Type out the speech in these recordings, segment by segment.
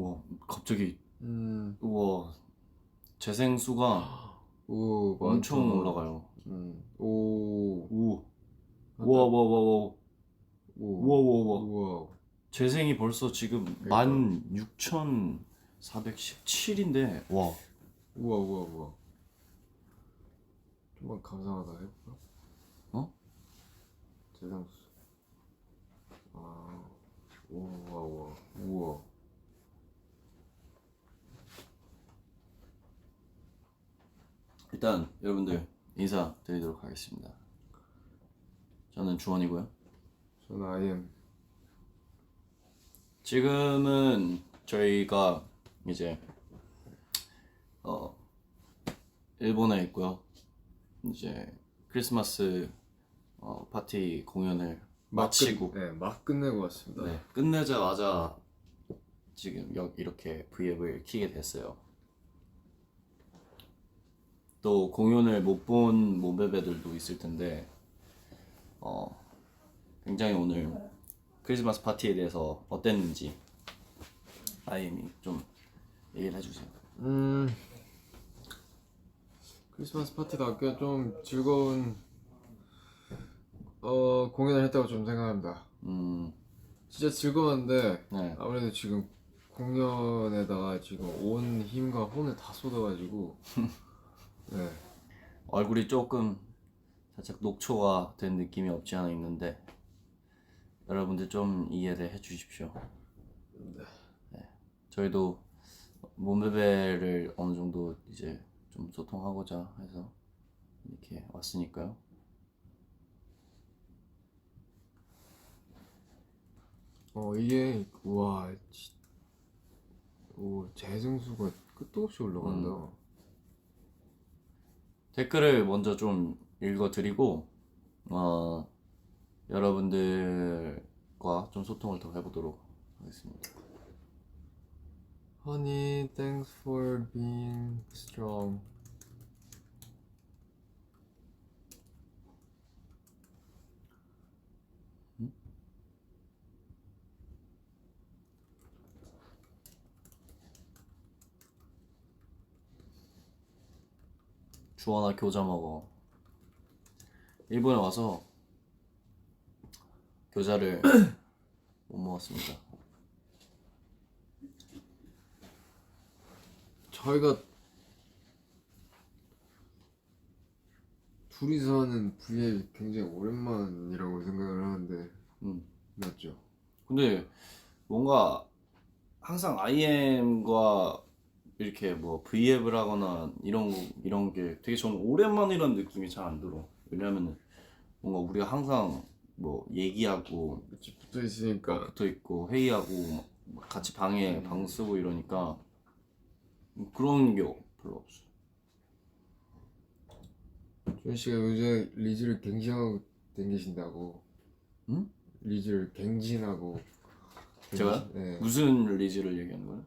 우와 갑자기 음, 우와 재생 수가 오, 엄청 많다. 올라가요. 음, 오, 우 우와 우와 우와 우와 오, 우와 우와 우와 우와. 재생이 벌써 지금 그러니까. 16,417인데 와 우와, 우와, 우와. 좀만 감상하다 해볼까? 어? 재상수. 아, 우와, 우와, 우와. 일단 여러분들 인사 드리도록 하겠습니다. 저는 주원이고요. 저는 아이엠. 지금은 저희가 이제 어 일본에 있고요. 이제 크리스마스 어, 파티 공연을 마치고 끝, 네, 막 끝내고 왔습니다. 네, 끝내자마자 지금 여, 이렇게 V앱을 키게 됐어요. 또 공연을 못 본 모베베들도 있을 텐데 어, 굉장히 오늘 크리스마스 파티에 대해서 어땠는지 아이엠이 좀 얘기를 해주세요. 음, 크리스마스 파티가 꽤좀 즐거운 어 공연을 했다고 좀 생각합니다. 음, 진짜 즐거웠는데 네, 아무래도 지금 공연에다가 지금 온 힘과 혼을 다 쏟아가지고 네 얼굴이 조금 살짝 녹초가 된 느낌이 없지 않아 있는데 여러분들 좀 이해를 해주십시오. 네. 저희도 몸베베를 어느 정도 이제 좀 소통하고자 해서 이렇게 왔으니까요. 어 이게 지- 오 재생수가 끝도 없이 올라간다. 댓글을 먼저 좀 읽어드리고 어, 여러분들과 좀 소통을 더 해보도록 하겠습니다. Honey, thanks for being strong. 주원아 교자 먹어. 일본에 와서 교자를 못 먹었습니다. 저희가 둘이서 하는 V앱이 굉장히 오랜만이라고 생각을 하는데 음. 맞죠? 근데 뭔가 항상 IM과 이렇게 뭐 V앱을 하거나 이런 이런 게 되게 저는 오랜만이라는 느낌이 잘 안 들어. 왜냐면은 뭔가 우리가 항상 뭐 얘기하고 같이 붙어 있으니까 붙어 있고 회의하고 막 같이 방에 방 쓰고 이러니까 그런 게 별로 없어. 조현 씨가 요새 리즈를 갱신하고 댕기신다고. 응? 리즈를 갱신하고. 제가요? 갱신- 네. 무슨 리즈를 얘기하는 거야?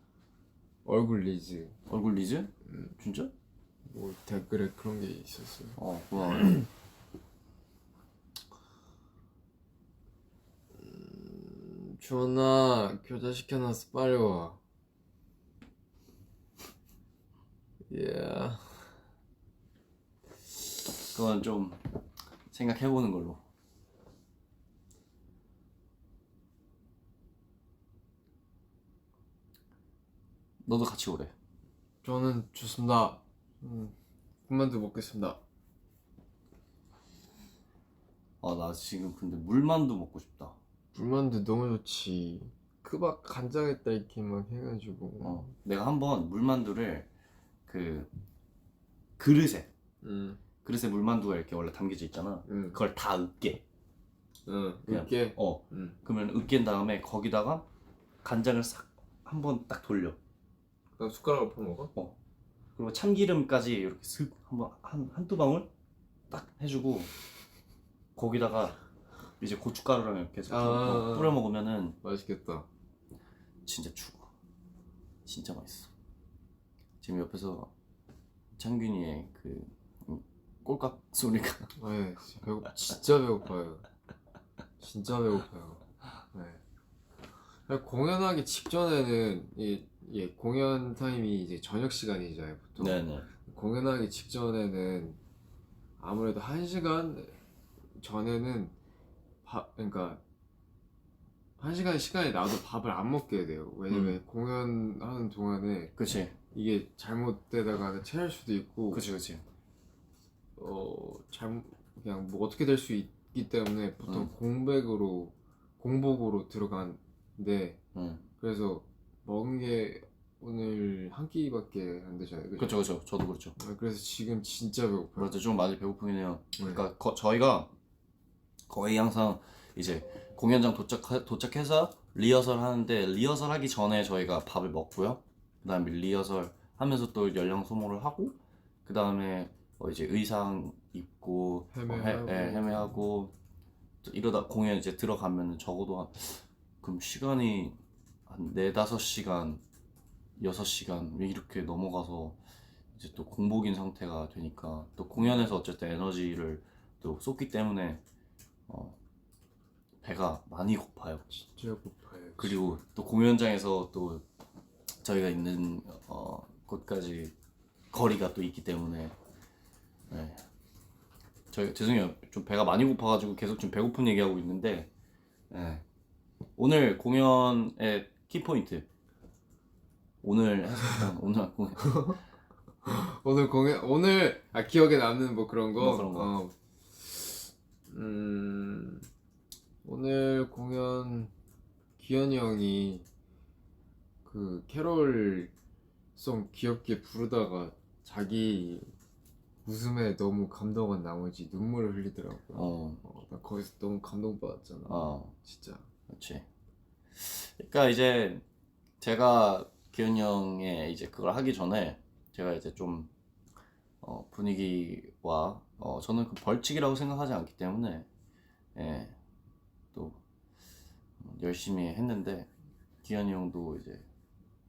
얼굴 리즈. 얼굴 리즈? 진짜? 뭐 댓글에 그런 게 있었어요. 어 고마워요. 주원아 교자 시켜놨어 빨리 와. 예. 그건 좀 생각해보는 걸로. 너도 같이 오래. 저는 좋습니다. 음, 군만두 먹겠습니다. 아, 나 지금 근데 물만두 먹고 싶다. 물만두 너무 좋지. 그막 간장에다 이렇게 막 해가지고. 어, 내가 한번 물만두를 그 그릇에 음, 그릇에 물만두가 이렇게 원래 담겨져 있잖아. 음, 그걸 다 으깨. 응, 그냥, 이렇게. 어, 음, 그러면 으깬 다음에 거기다가 간장을 싹 한번 딱 돌려. 그다음 숟가락으로 퍼 먹어? 그리고 참기름까지 이렇게 슥 한번 한 한두 방울 딱 해주고 거기다가 이제 고춧가루랑 이렇게 해서 아. 뿌려 먹으면은 맛있겠다. 진짜 죽어. 진짜 맛있어. 지금 옆에서 창균이의 그 음, 꼴깍 소리가 네, 진짜 배고, 진짜 배고파요. 진짜 배고파요. 네. 공연하기 직전에는 이 예 공연 타임이 이제 저녁 시간이잖아요 보통. 네네. 공연하기 직전에는 아무래도 한 시간 전에는 밥 그러니까 한 시간 시간이 나도 밥을 안 먹게 돼요. 왜냐면 음. 공연하는 동안에 그치. 이게 잘못되다가 체할 수도 있고 그치 그치. 어 잘못 그냥 뭐 어떻게 될 수 있기 때문에 보통 음. 공백으로 공복으로 들어가는데 응. 그래서 먹은 게 오늘 한 끼밖에 안 되잖아요. 그죠? 그쵸 그쵸. 저도 그렇죠. 아, 그래서 지금 진짜 배고파요. 맞아 좀 많이 배고프긴 해요. 네. 그러니까 거- 저희가 거의 항상 이제 공연장 도착 도착해서 리허설 하는데 리허설 하기 전에 저희가 밥을 먹고요. 그다음에 리허설 하면서 또 연령 소모를 하고 그다음에 어 이제 의상 입고 어, 헤매하고. 해- 예, 헤매하고 또 이러다 공연 이제 들어가면은 적어도 한 그럼 시간이 한 네다섯 시간 여섯 시간 이렇게 넘어가서 이제 또 공복인 상태가 되니까 또 공연에서 어쨌든 에너지를 또 쏟기 때문에 어 배가 많이 고파요. 진짜 고파요. 그리고 또 공연장에서 또 저희가 있는 어 곳까지 거리가 또 있기 때문에 네. 저희 죄송해요 좀 배가 많이 고파가지고 계속 좀 배고픈 얘기하고 있는데 네. 오늘 공연의 키포인트 오늘 오늘 공연 오늘 공연 오늘 아 기억에 남는 뭐 그런 거. 뭐 그런 거. 어. 음 오늘 공연 기현이 형이 그 캐롤 송 귀엽게 부르다가 자기 웃음에 너무 감동한 나머지 눈물을 흘리더라고요. 어, 어, 나 거기서 너무 감동받았잖아. 어 진짜. 그렇지 그러니까 이제 제가 기현이 형의 이제 그걸 하기 전에 제가 이제 좀 어, 분위기와 어, 저는 그 벌칙이라고 생각하지 않기 때문에 예, 또 열심히 했는데 기현이 형도 이제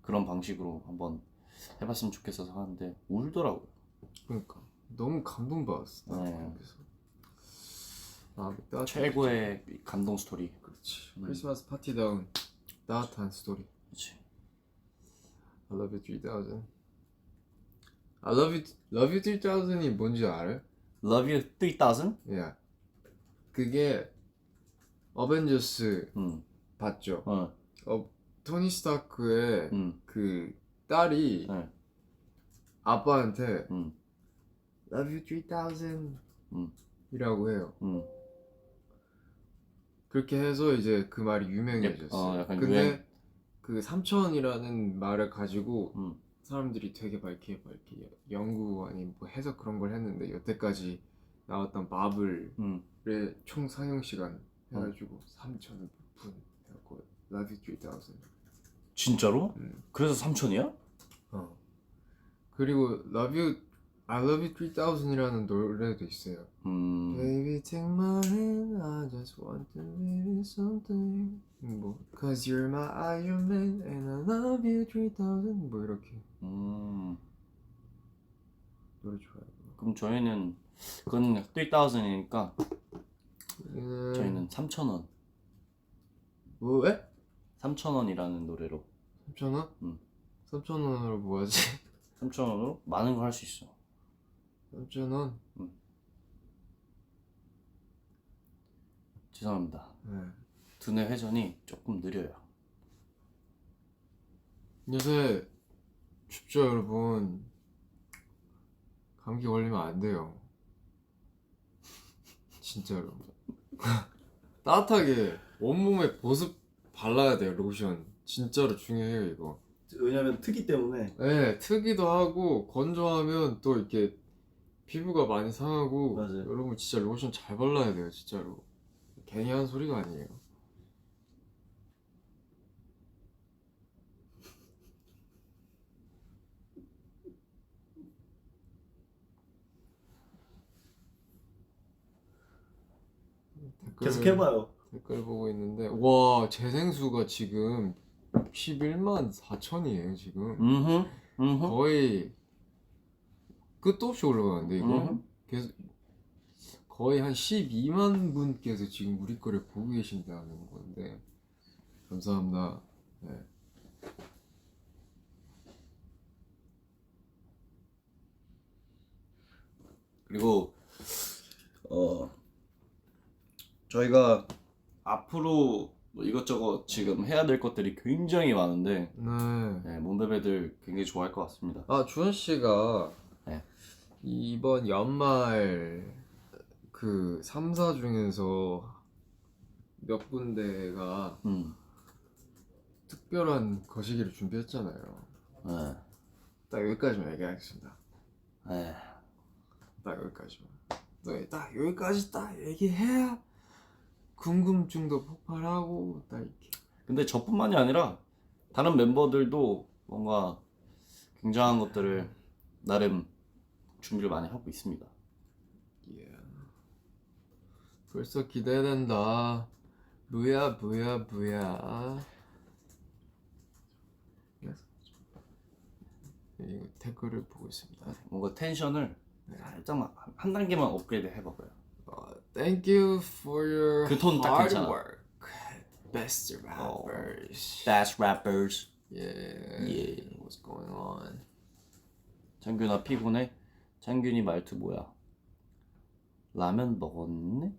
그런 방식으로 한번 해봤으면 좋겠어서 하는데 울더라고요. 그러니까 너무 감동받았어. 나 네. 거기서. 아, 따뜻했지. 최고의 감동 스토리. 그렇지. 음. 크리스마스 파티다운 따뜻한 스토리. 그렇지. I love you 3000. I love you, love you 3000이 뭔지 알아요? Love You 3000? 야, 그게 어벤져스 응. 봤죠? 어. 어, 토니 스타크의 응. 그 딸이 네. 아빠한테 응. Love you 3000 음. 이라고 해요. 응. 그렇게 해서 이제 그 말이 예, 유명해졌어요. 어, 약간 근데 유행. 그 삼천이라는 말을 가지고 응. 사람들이 되게 밝게 밝게 연구 아닌 뭐 해서 그런 걸 했는데 여태까지 나왔던 마블의 응. 총 상영 시간 어. 해가지고 3천 분 해갖고 Love You 3000 진짜로? 음. 그래서 3천이야? 어. 그리고 You I Love You 3000이라는 노래도 있어요. 음. Baby take my hand, I just want to you something. 뭐 Cause you're my Iron Man and I love you 3000 뭐 이렇게 음. 노래 좋아요. 그럼 저희는 그건 3000이니까 음, 저희는 3,000원. 뭐 왜? 3,000원이라는 노래로 3,000원? 음. 3,000원으로 뭐 하지? 3,000원으로 많은 걸 할 수 있어. 3,000원? 죄송합니다. 네. 두뇌 회전이 조금 느려요. 요새 춥죠 여러분 감기 걸리면 안 돼요 진짜로 따뜻하게 온몸에 보습 발라야 돼요 로션 진짜로 중요해요 이거 왜냐면 특이 때문에. 네 트기도 하고 건조하면 또 이렇게 피부가 많이 상하고 맞아요. 여러분 진짜 로션 잘 발라야 돼요 진짜로 괜히 한 소리가 아니에요 댓글- 계속 해봐요. 댓글 보고 있는데 와 재생수가 지금 61만 4천이에요 지금 음흠. 음흠. 거의 끝도 없이 올라가는데 이거 음. 계속 거의 한 12만 분께서 지금 우리 거를 보고 계신다는 건데 감사합니다. 네. 그리고 어 저희가 앞으로 뭐 이것저것 지금 해야 될 것들이 굉장히 많은데 네. 네, 몬드베들 굉장히 좋아할 것 같습니다. 아 주현 씨가 네. 이번 연말 그 3사 중에서 몇 군데가 음, 특별한 거시기를 준비했잖아요. 네, 딱 여기까지만 얘기하겠습니다. 네. 딱 여기까지만. 네, 딱 여기까지 딱 얘기해야 궁금증도 폭발하고 딱 이렇게. 근데 저뿐만이 아니라 다른 멤버들도 뭔가 굉장한 것들을 나름 준비를 많이 하고 있습니다. 예. 벌써 기대된다. 뭐야 뭐야 뭐야. 이거 댓글을 보고 있습니다. 뭔가 텐션을 살짝만 한- 한 단계만 업그레이드 해봐봐요. 어, thank you for your 그 톤 딱 hard 괜찮아. work. Best 어. rappers. That's rappers. Yeah. Yeah. What's going on? 창균아 피곤해? 창균이 말투 뭐야? 라면 먹었네?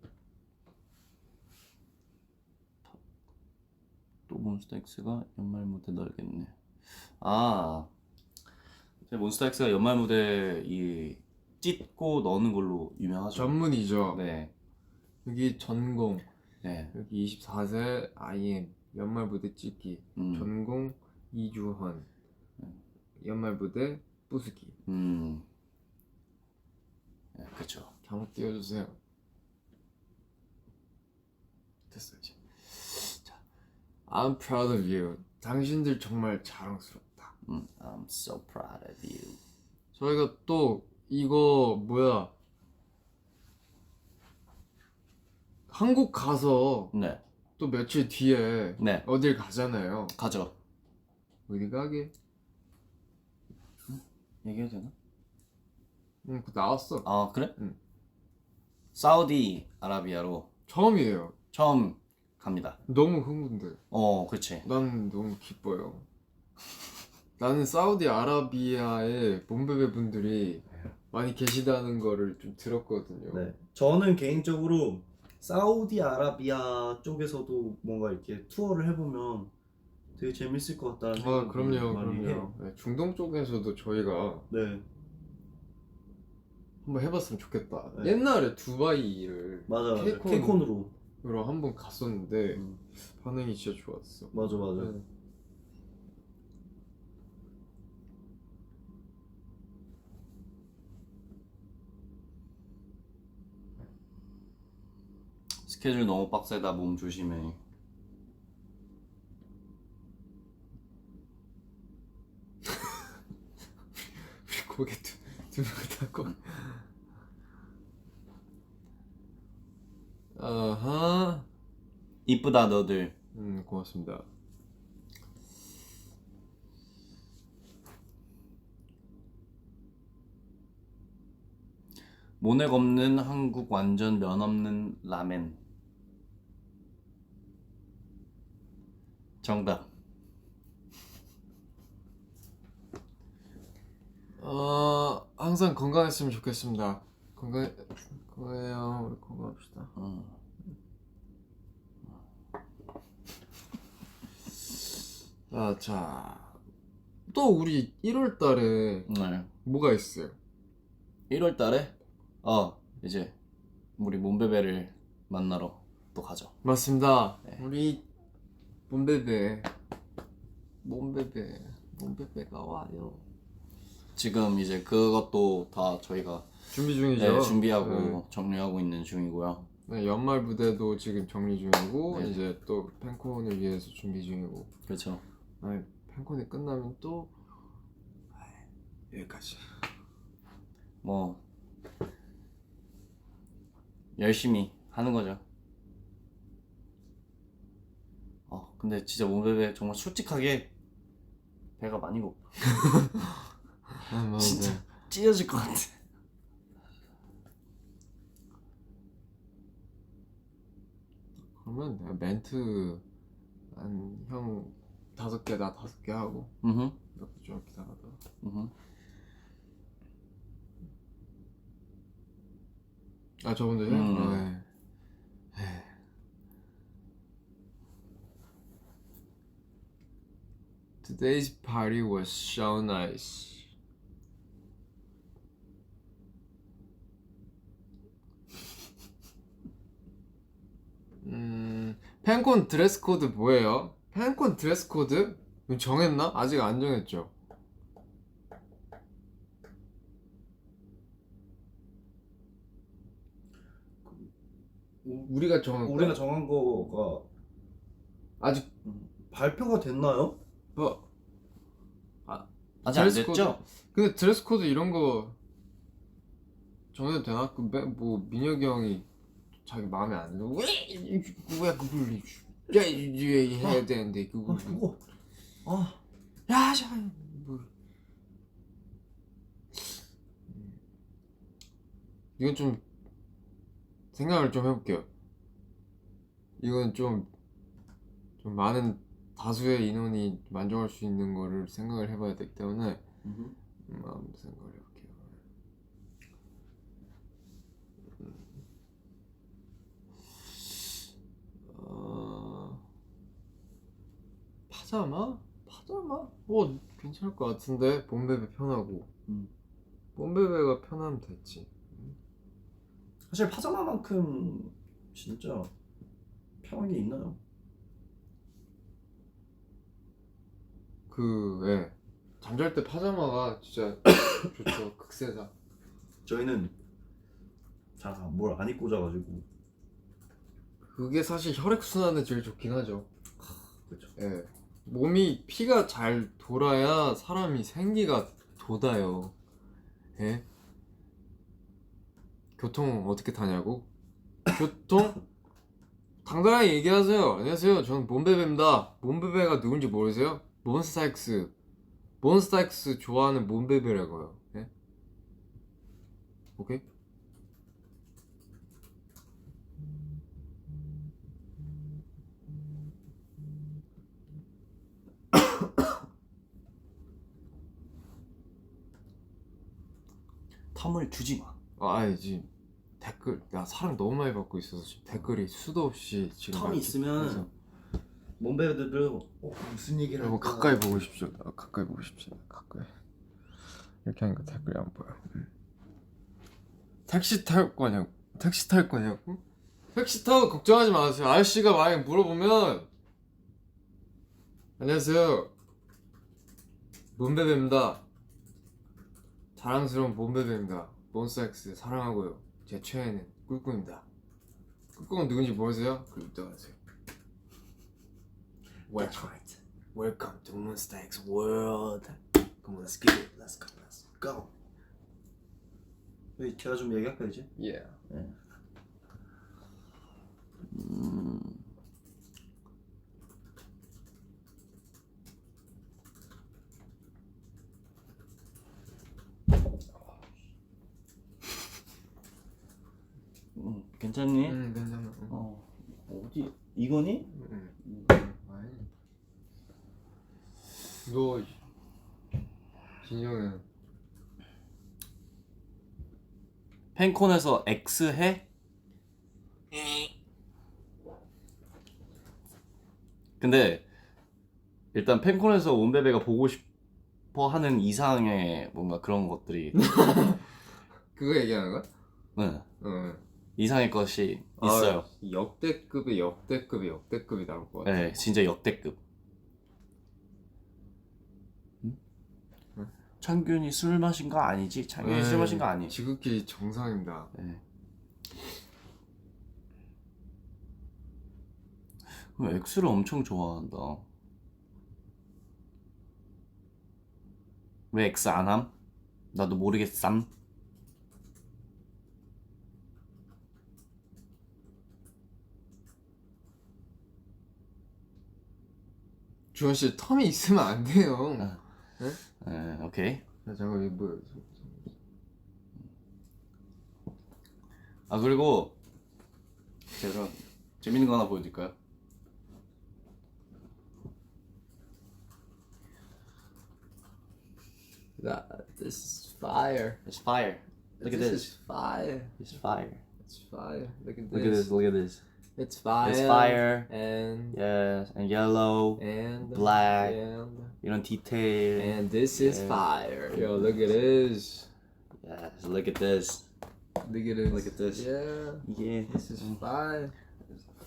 또 몬스타엑스가 연말 무대 넓겠네. 아, 제 몬스타엑스가 연말 무대 이 찢고 넣는 걸로 유명하죠. 전문이죠. 네, 여기 전공. 네, 여기 24세 IM 연말 무대 찍기. 음, 전공 이주헌. 연말 무대 부수기. 음, 네, 그렇죠. 한번 띄워주세요. 됐어요 이제. 자, I'm proud of you. 당신들 정말 자랑스럽다. 음, I'm so proud of you. 저희가 또 이거 뭐야? 한국 가서 네, 또 며칠 뒤에 네, 어딜 가잖아요. 가죠. 어디 가게? 얘기해도 되나? 응, 그 나왔어. 아 그래? 응. 사우디 아라비아로 처음이에요. 처음 갑니다. 너무 흥분돼. 어, 그렇지. 난 너무 기뻐요. 나는 사우디 아라비아에 몬베베 분들이 많이 계시다는 거를 좀 들었거든요. 네. 저는 개인적으로 사우디아라비아 쪽에서도 뭔가 이렇게 투어를 해보면 되게 재밌을 것 같다는 아, 생각이 그럼요, 많이 그럼요. 해요. 네, 중동 쪽에서도 저희가 네, 한번 해봤으면 좋겠다. 네. 옛날에 두바이를 맞아, 맞아. 케이콘- 케이콘으로. 으로 한번 갔었는데 음, 반응이 진짜 좋았어. 맞아, 맞아. 네. 스케줄 너무 빡세다. 몸 조심해. 우리 고개 두두명 닫고. 아하. 이쁘다 너들. 음 고맙습니다. 모넥 없는 한국 완전 면 없는 라멘. 정답. 어 항상 건강했으면 좋겠습니다. 건강 건강해요. 우리 건강합시다. 음. 아, 자. 또 우리 1월 달에 네. 뭐가 있어요? 1월 달에 어 이제 우리 몬베베를 만나러 또 가죠. 맞습니다. 네. 우리 몸베베 몸베베 몸베베가 와요. 지금 이제 그것도 다 저희가 준비 중이죠. 네, 준비하고 네. 정리하고 있는 중이고요. 네, 연말 무대도 지금 정리 중이고 네. 이제 또 팬콘을 위해서 준비 중이고. 그렇죠. 아니, 팬콘이 끝나면 또 아이, 여기까지. 뭐 열심히 하는 거죠. 어 근데 진짜 몬베베 정말 솔직하게 배가 많이 고파. 아, 맞아. 진짜 찢어질 것 같아. 그러면 내가 멘트 한 형 다섯 개 나 다섯 개 하고 음, 이렇게 좀 기다려다. 음. 아 저분도요? 음. 네. 에이. Today's party was so nice. 음, 팬콘 드레스 코드 뭐예요? 팬콘 드레스 코드? 정했나? 아직 안 정했죠. 우리가 정한 거? 우리가 정한 거가 아직 발표가 됐나요? 뭐 아직 안 됐죠? 근데 드레스 코드 이런 거 정해도 되나? 그, 매- 뭐 민혁이 형이 자기 마음에 안 들어 왜왜 그걸 해야 되는데 그거 아 그거 아야 자, 뭐 이건 좀 생각을 좀 해볼게요. 이건 좀, 좀 많은 다수의 인원이 만족할 수 있는 거를 생각을 해봐야 되기 때문에 음. 음, 한번 생각을 해볼게요. 어... 파자마? 파자마? 뭐 괜찮을 것 같은데 봄베베 편하고 음. 봄베베가 편하면 됐지. 사실 파자마만큼 진짜 편한 게 있나요? 그 예. 잠잘 때 파자마가 진짜 좋죠. 극세사. 저희는 잘뭘안 입고 자가지고 그게 사실 혈액 순환에 제일 좋긴 하죠. 그렇죠. 예. 몸이 피가 잘 돌아야 사람이 생기가 돋아요. 예? 교통 어떻게 타냐고? 교통? 당당하게 얘기하세요. 안녕하세요. 저는 몬베베입니다. 몬베베가 누군지 모르세요? 몬스타엑스. 몬스타엑스 좋아하는 몬베베라고요. 예? 오케이? 텀을 두지 마. 아, 아니 지금 댓글 나 사랑 너무 많이 받고 있어서 지금 댓글이 수도 없이 지금 텀이 있으면 그래서 몸베드들 어, 무슨 얘기를 여러분 할까? 가까이 보고 싶죠. 아, 가까이 보고 싶죠. 가까이 이렇게 하니까 댓글이 안 보여. 음. 택시 탈 거냐고? 택시 탈 거냐고? 택시 타고 걱정하지 마세요. 아저씨가 만약 물어보면 안녕하세요. 몬베베입니다. 자랑스러운 몬베베입니다. 몬스엑스 사랑하고요. 제 최애는 꿀꿀입니다. 꿀꿀은 누군지 모르세요? 그럼 가세요. That's right. Welcome to Monster X World. Come on, let's get it. Let's go. Let's go. 왜 제가 좀 얘기할까 이제? Yeah. 음. 음, 괜찮니? 응, 괜찮아. 응. 어 어디 이거니? 응. 아니. 너 진영은 팬콘에서 X 해? 근데 일단 팬콘에서 온베베가 보고 싶어 하는 이상의 뭔가 그런 것들이 그거 얘기하는 거야? 네, 응. 이상의 것이 있어요. 아, 역대급의 역대급의 역대급이 나올 것 같아. 네, 진짜 역대급. 음? 창균이 술 마신 거 아니지? 창균이 술 마신 거 아니? 지극히 정상입니다. 네. 그럼 X를 엄청 좋아한다. 왜 X 안 함? 나도 모르겠삼. 주원 씨 텀이 있으면 안 돼요. 아. 네, 오케이. 야, 잠깐 이거 뭐야? 아 그리고 제가 재밌는 거 하나 보여드릴까요? That this is fire. It's fire. Look at this. is fire. It's fire. It's fire. Look at this. Look at this. Look at this. It's fire. It's fire. And Yes, and yellow. and Black. And 이런 디테일. and this is Yeah. fire. Yo, look at this. Yes, look at this. Look at this. Look at this. Yeah. Yeah, This is fire.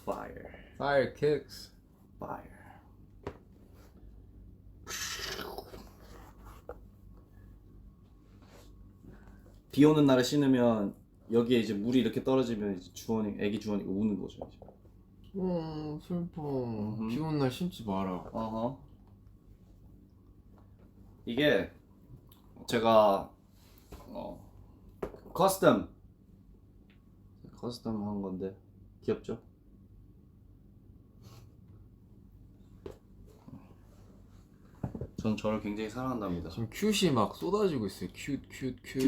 fire. Fire kicks. Fire. 비 오는 날에 신으면 여기에 이제 물이 이렇게 떨어지면 이제 주원이 애기 주원이가 우는 거죠. 이제. 어 슬퍼. 음흠. 비 오는 날 신지 마라. 어허. 이게 제가 어 커스텀 커스텀 한 건데 귀엽죠? 전 저를 굉장히 사랑한답니다. 지금 큐시 막 쏟아지고 있어요. 큐, 큐, 큐,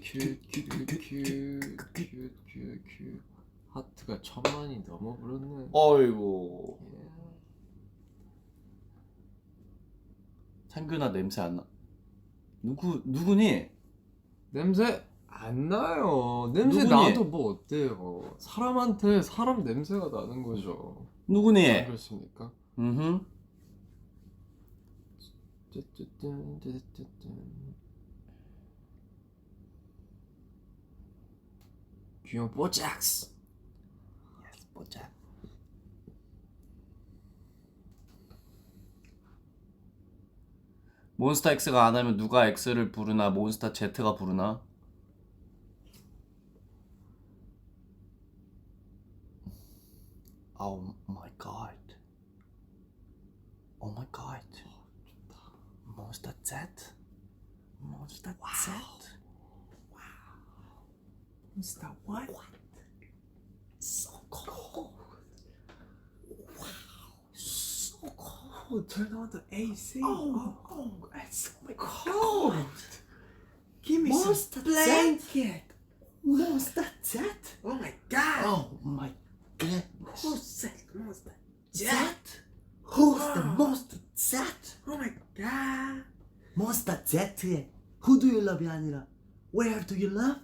큐, 큐, 큐, 큐, 큐, 큐, 큐, 큐. 하트가 천만이 넘어버렸네. 어이구 예. 창균아 냄새 안 나. 누구 누구니? 냄새 안 나요. 냄새 누구니? 나도 뭐 어때요? 사람한테 사람 냄새가 나는 거죠. 누구니? 안 그렇습니까? 음. 귀여운 뽀짝스. 보자. 몬스타 X가 안 하면 누가 X를 부르나 몬스타 Z가 부르나? Oh my god. Oh my god. Monster Z. Monster wow. Z. Wow. Monster what? What? So cold. Wow. So cold. Turn on the AC. Oh, oh, oh it's so cold. cold. Give me Monster some blanket. Monster Z. Oh my god. Oh my goodness. Monster, Monster Z. Who's the Wow. monster Z? Oh my god. monster Z의 Who do you love이 아니라 Where do you love?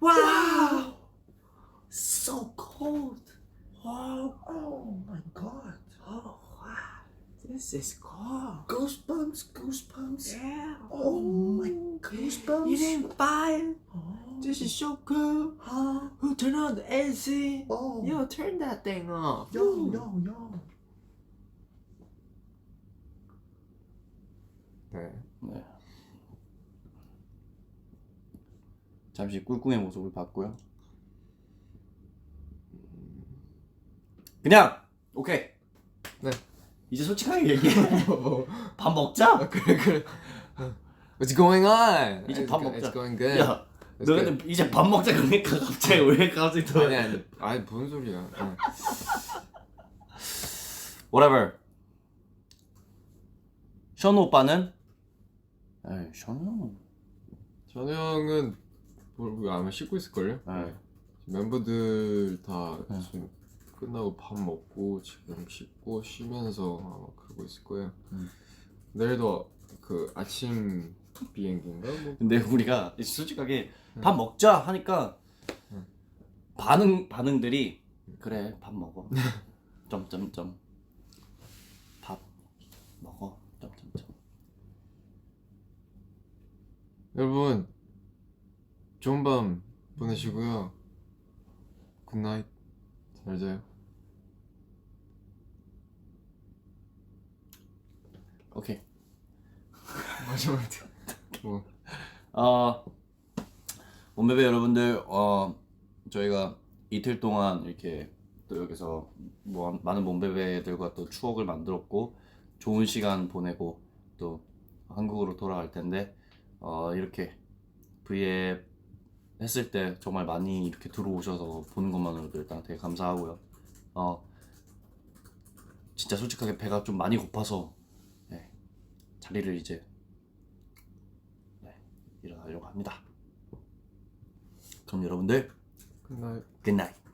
Wow. So cold. Wow. Oh my god. Oh wow. This is cool. Goosebumps, goosebumps. Yeah. Oh my goosebumps. It ain't fine. Oh. This is so cool. Huh? Who turn on the AC? Oh. Yo, turn that thing off. Yo, yo, yo. 잠시 꿀꿍의 모습을 봤고요. 그냥 오케이. 네. 이제 솔직하게 얘기해. 밥 먹자. 그래 그래. What's going on? 이제 밥 먹자. It's going good. 야, 너 근데 이제 밥 먹자 그러니까 갑자기 왜 갑자기 더 아니 아니. 아니 뭔 소리야? 어. whatever. 션우 오빠는? 에이, 션우 형은 전우 형은 뭘 아마 씻고 있을걸요? 네. 멤버들 다 네. 지금 끝나고 밥 먹고 지금 씻고 쉬면서 아마 그러고 있을 거예요. 음. 내일도 그 아침 비행기인가? 뭐 근데 우리가 솔직하게 밥 먹자 하니까 응. 반응 반응들이 그래 밥 먹어 점점점 밥 먹어 점점점 여러분 좋은 밤 보내시고요. 굿나잇. 잘 자요. 오케이 마지막 뭐어 원베베 여러분들 어 저희가 이틀 동안 이렇게 또 여기서 뭐 많은 몸베베들과 또 추억을 만들었고 좋은 시간 보내고 또 한국으로 돌아갈 텐데 어 이렇게 V앱 했을 때 정말 많이 이렇게 들어오셔서 보는 것만으로도 일단 되게 감사하고요. 어 진짜 솔직하게 배가 좀 많이 고파서 네, 자리를 이제 네, 일어나려고 합니다. 그럼 여러분들 굿나잇. 굿나잇.